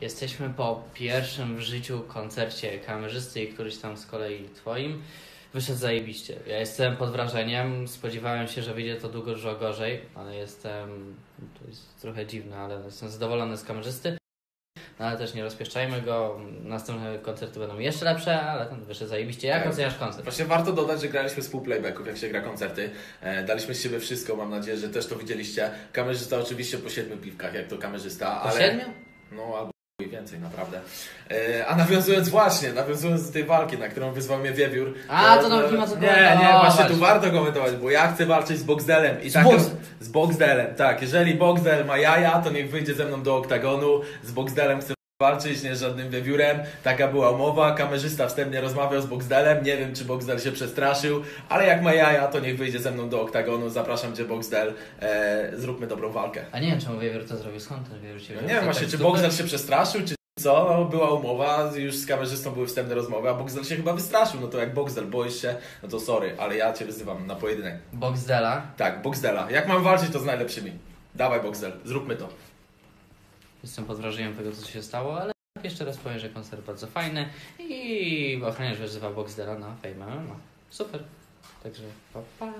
Jesteśmy po pierwszym w życiu koncercie kamerzysty i któryś tam z kolei twoim. Wyszedł zajebiście. Ja jestem pod wrażeniem. Spodziewałem się, że wyjdzie to dużo gorzej, ale jestem. To jest trochę dziwne, ale jestem zadowolony z kamerzysty. No ale też nie rozpieszczajmy go. Następne koncerty będą jeszcze lepsze, ale ten wyszedł zajebiście. Jak Tak. oceniasz koncert? Właśnie warto dodać, że graliśmy z pół playbacków, jak się gra koncerty. E, daliśmy z siebie wszystko, mam nadzieję, że też to widzieliście. Kamerzysta oczywiście po siedmiu piwkach, jak to kamerzysta, Po ale... siedmiu? No albo i więcej, naprawdę. E, a nawiązując właśnie, nawiązując do tej walki, na którą wyzwał mnie Wiewiór. A, to nawet nie ma co Nie, nie, właśnie tu warto komentować, bo ja chcę walczyć z Boxdelem. I Z tak, Box- z Boxdelem, tak. Jeżeli Boxdel ma jaja, to niech wyjdzie ze mną do oktagonu. Z Boxdelem chcę walczyć, nie z żadnym wiewiórem. Taka była umowa. Kamerzysta wstępnie rozmawiał z Boxdelem. Nie wiem, czy Boxdel się przestraszył, ale jak ma jaja, to niech wyjdzie ze mną do oktagonu. Zapraszam cię, Boxdel. E, zróbmy dobrą walkę. A nie wiem, czemu Wiewiór to zrobił. Skąd ten Wiewiór się No nie wiem właśnie, tak czy. Boxdel się przestraszył, czy co? No, była umowa, już z kamerzystą były wstępne rozmowy, a Boxdel się chyba wystraszył. No to jak Boxdel boisz się, no to sorry, ale ja cię wyzywam na pojedynek. Boxdela. Tak, Boxdela. Jak mam walczyć, to z najlepszymi. Dawaj Boxdel, zróbmy to. Jestem pod wrażeniem tego, co się stało, ale jeszcze raz powiem, że koncert bardzo fajny i ochroniarz wyzywa Boxdela na Fame MMA. Super. Także pa, pa.